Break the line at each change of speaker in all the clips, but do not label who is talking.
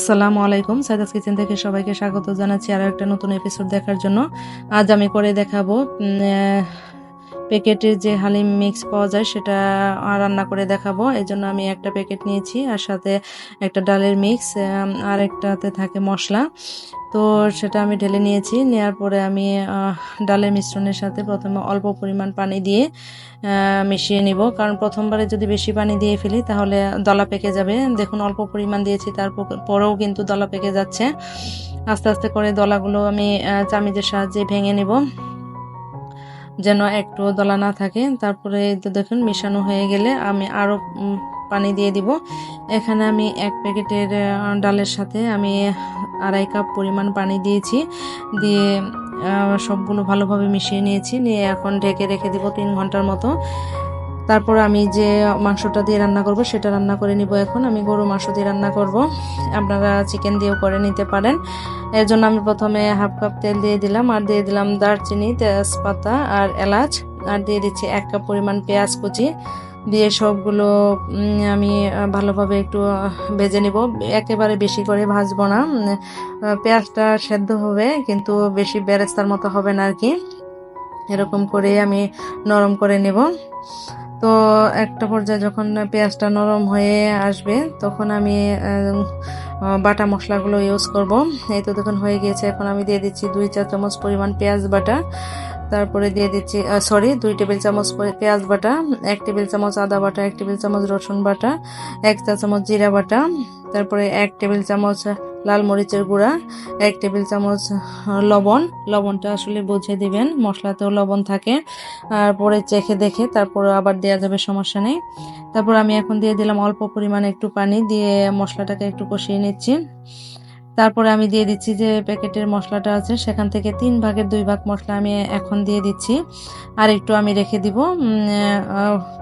আসসালামু আলাইকুম। সাইদাস কিচেন থেকে সবাইকে স্বাগত জানাচ্ছি আরও একটা নতুন এপিসোড দেখার জন্য। আজ আমি করে দেখাবো প্যাকেটের যে হালিম মিক্স পাওয়া যায় সেটা রান্না করে দেখাবো। এই জন্য আমি একটা প্যাকেট নিয়েছি আর সাথে একটা ডালের মিক্স আর একটাতে থাকে মশলা। তো সেটা আমি ঢেলে নিয়েছি। নেওয়ার পরে আমি ডালের মিশ্রণের সাথে প্রথমে অল্প পরিমাণ পানি দিয়ে মিশিয়ে নিব। কারণ প্রথমবারে যদি বেশি পানি দিয়ে ফেলি তাহলে দলা পেকে যাবে। দেখুন, অল্প পরিমাণ দিয়েছি, তারপর পরেও কিন্তু দলা পেকে যাচ্ছে। আস্তে আস্তে করে দলাগুলো আমি চামিজের সাহায্যে ভেঙে নিব। যেন একটু দলা না থাকে। তারপরে তো দেখুন, মেশানো হয়ে গেলে আমি আরও পানি দিয়ে দিব। এখানে আমি এক প্যাকেটের ডালের সাথে আমি আড়াই কাপ পরিমাণ পানি দিয়েছি। দিয়ে সবগুলো ভালোভাবে মিশিয়ে নিয়েছি। নিয়ে এখন ঢেকে রেখে দিব তিন ঘণ্টার মতো। তারপর আমি যে মাংসটা দিয়ে রান্না করব, সেটা রান্না করে নিব এখন। আমি গরু মাংস দিয়ে রান্না করব। আপনারা চিকেন দিয়েও করে নিতে পারেন। এর জন্য আমি প্রথমে হাফ কাপ তেল দিয়ে দিলাম, আর দিয়ে দিলাম দারচিনি, তেজপাতা আর এলাচ। আর দিয়ে দিচ্ছি এক কাপ পরিমাণ পেঁয়াজ কুচি। দিয়ে সবগুলো আমি ভালোভাবে একটু ভেজে নিব। একেবারে বেশি করে ভাজবো না। পেঁয়াজটা সেদ্ধ হবে, কিন্তু বেশি বেরেস্তার মতো হবে না আর কি। এরকম করে আমি নরম করে নেব। তো একটা পর্যায়ে যখন পেঁয়াজটা নরম হয়ে আসবে, তখন আমি বাটা মশলাগুলো ইউজ করব। এই তো দেখুন হয়ে গিয়েছে। এখন আমি দিয়ে দিচ্ছি দুই চা চামচ পরিমাণ পেঁয়াজ বাটা। তারপরে দিয়ে দিচ্ছি সরি দুই টেবিল চামচ পেঁয়াজ বাটা, এক টেবিল চামচ আদা বাটা, এক টেবিল চামচ রসুন বাটা, এক চা চামচ জিরা বাটা, তারপরে এক টেবিল চামচ লাল মরিচের গুঁড়া, এক টেবিল চামচ লবণ। লবণটা আসলে বুঝে দিবেন, মশলাতেও লবণ থাকে। আর পরে চেখে দেখে তারপর আবার দেওয়া যাবে, সমস্যা নেই। তারপর আমি এখন দিয়ে দিলাম অল্প পরিমাণে একটু পানি, দিয়ে মশলাটাকে একটু কষিয়ে নিচ্ছি। তারপরে আমি দিয়ে দিচ্ছি যে প্যাকেটের মশলাটা আছে, সেখান থেকে তিন ভাগের দুই ভাগ মশলা আমি এখন দিয়ে দিচ্ছি। আর একটু আমি রেখে দিব।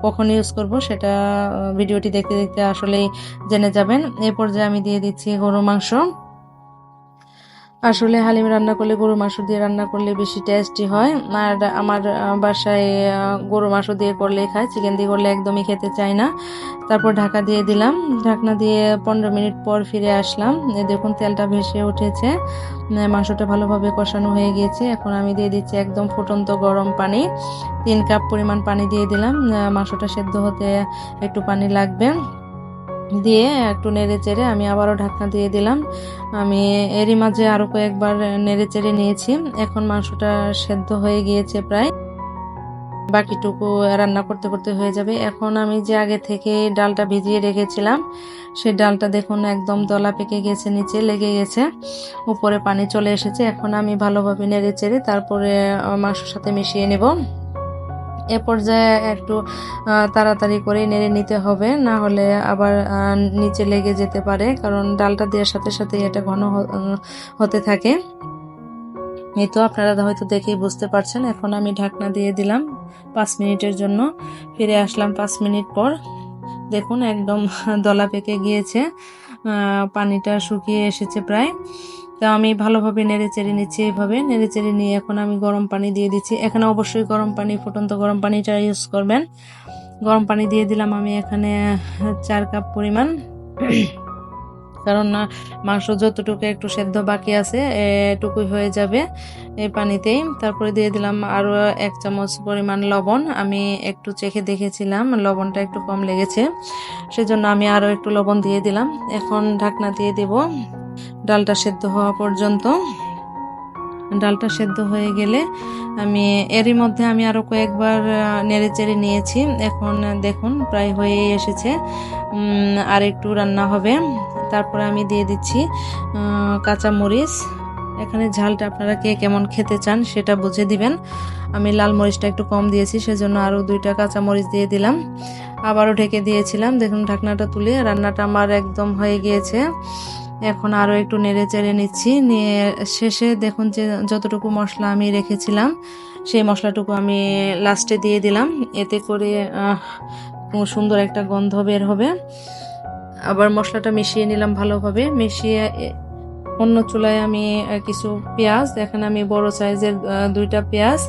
কখন ইউজ করব সেটা ভিডিওটি দেখতে দেখতে আসলেই জেনে যাবেন। এরপর যে আমি দিয়ে দিচ্ছি গরু মাংস। আসলে হালিম রান্না করলে গরু মাংস দিয়ে রান্না করলে বেশি টেস্টি হয়। আর আমার বাসায় আহ, গরু মাংস দিয়ে করলে খায় চিকেন দিয়ে করলে একদমই খেতে চাই না। তারপর ঢাকা দিয়ে দিলাম। ঢাকনা দিয়ে পনেরো মিনিট পর ফিরে আসলাম। দেখুন তেলটা ভেসে উঠেছে। মাংসটা ভালোভাবে কষানো হয়ে গিয়েছে। এখন আমি দিয়ে দিচ্ছি একদম ফুটন্ত গরম পানি। তিন কাপ পরিমাণ পানি দিয়ে দিলাম। মাংসটা সেদ্ধ হতে একটু পানি লাগবে। দিয়ে একটু নেড়ে চেড়ে আমি আবারও ঢাকনা দিয়ে দিলাম। আমি এরই মাঝে আরও কয়েকবার নেড়ে চেড়ে নিয়েছি। এখন মাংসটা সেদ্ধ হয়ে গিয়েছে প্রায়। বাকিটুকু রান্না করতে করতে হয়ে যাবে। এখন আমি যে আগে থেকে ডালটা ভিজিয়ে রেখেছিলাম সেই ডালটা দেখুন একদম দলা পেকে গেছে, নিচে লেগে গেছে, উপরে পানি চলে এসেছে। এখন আমি ভালোভাবে নেড়ে চেড়ে তারপরে মাংসের সাথে মিশিয়ে নেব। এ পর্যায়ে একটু তাড়াতাড়ি করে নেড়ে নিতে হবে, না হলে আবার নিচে লেগে যেতে পারে, কারণ ডালটা দেওয়ার সাথে সাথে এটা ঘন হতে থাকে। এই তো আপনারা হয়তো দেখেই বুঝতে পারছেন, এখন আমি ঢাকনা দিয়ে দিলাম পাঁচ মিনিটের জন্য। ফিরে আসলাম পাঁচ মিনিট পর। দেখুন একদম দলা পেকে গিয়েছে পানিটা শুকিয়ে এসেছে প্রায়। তো আমি ভালোভাবে নেড়ে চেড়ে নিচ্ছি এইভাবে নেড়ে চেড়ে নিয়ে এখন আমি গরম পানি দিয়ে দিচ্ছি। এখানে অবশ্যই গরম পানি, ফুটন্ত গরম পানিটা ইউজ করবেন। গরম পানি দিয়ে দিলাম আমি এখানে চার কাপ পরিমাণ। কারণ না, মাংস যতটুকু একটু সেদ্ধ বাকি আছে, এটুকুই হয়ে যাবে এই পানিতেই। তারপরে দিয়ে দিলাম আরও এক চামচ পরিমাণ লবণ। আমি একটু চেখে দেখেছিলাম, লবণটা একটু কম লেগেছে। সেজন্য আমি আরও একটু লবণ দিয়ে দিলাম। এখন ঢাকনা দিয়ে দেব। ডালটা সেদ্ধ হওয়া পর্যন্ত। ডালটা সেদ্ধ হয়ে গেলে আমি, এরই মধ্যে আমি আরও কয়েকবার নেড়ে চেড়ে নিয়েছি। এখন দেখুন, প্রায় হয়ে এসেছে। আর একটু রান্না হবে। তারপরে আমি দিয়ে দিচ্ছি কাঁচা মরিচ এখানে ঝালটা আপনারা কে কেমন খেতে চান সেটা বুঝে দিবেন। আমি লাল মরিচটা একটু কম দিয়েছি, সেজন্য আরও দুইটা কাঁচা মরিচ দিয়ে দিলাম। আবারও ঢেকে দিয়েছিলাম। দেখুন, ঢাকনাটা তুলে রান্নাটা আমার একদম হয়ে গিয়েছে। এখন আরও একটু নেড়ে চেড়ে নিচ্ছি। নিয়ে শেষে দেখুন যে যতটুকু মশলা আমি রেখেছিলাম, সেই মশলাটুকু আমি লাস্টে দিয়ে দিলাম। এতে করে সুন্দর একটা গন্ধ বের হবে। আবার মশলাটা মিশিয়ে নিলাম ভালোভাবে। মিশিয়ে অন্য চুলায় আমি কিছু পেঁয়াজ, এখানে আমি বড় সাইজের দুইটা পেঁয়াজ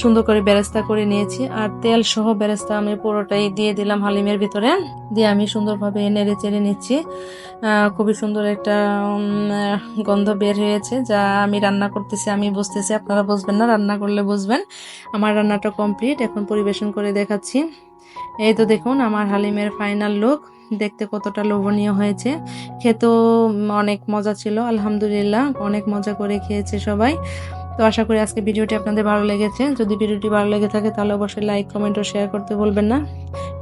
সুন্দর করে বেরেস্তা করে নিয়েছি আর তেল সহ বেরেস্তা আমি পুরোটাই দিয়ে দিলাম হালিমের ভিতরে। দিয়ে আমি সুন্দরভাবে নেড়ে চেড়ে নিচ্ছি। খুবই সুন্দর একটা গন্ধ বের হয়েছে। যা আমি রান্না করতেছি, আমি বুঝতেছি। আপনারা বুঝবেন না, রান্না করলে বুঝবেন। আমার রান্নাটা কমপ্লিট। এখন পরিবেশন করে দেখাচ্ছি। এই তো দেখুন, আমার হালিমের ফাইনাল লুক। দেখতে কতটা লোভনীয় হয়েছে। খেতেও অনেক মজা ছিল, আলহামদুলিল্লাহ। অনেক মজা করে খেয়েছে সবাই। তো আশা করি আজকে ভিডিওটি আপনাদের ভালো লেগেছে। যদি ভিডিওটি ভালো লেগে থাকে তাহলে অবশ্যই লাইক কমেন্ট ও শেয়ার করতে বলবেন না।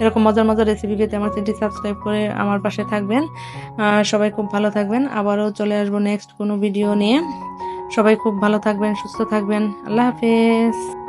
এরকম মজার মজার রেসিপি পেতে আমার চ্যানেলটি সাবস্ক্রাইব করে আমার পাশে থাকবেন। সবাই খুব ভালো থাকবেন। আবারও চলে আসব নেক্সট কোনো ভিডিও নিয়ে। সবাই খুব ভালো থাকবেন, সুস্থ থাকবেন। আল্লাহ হাফেজ।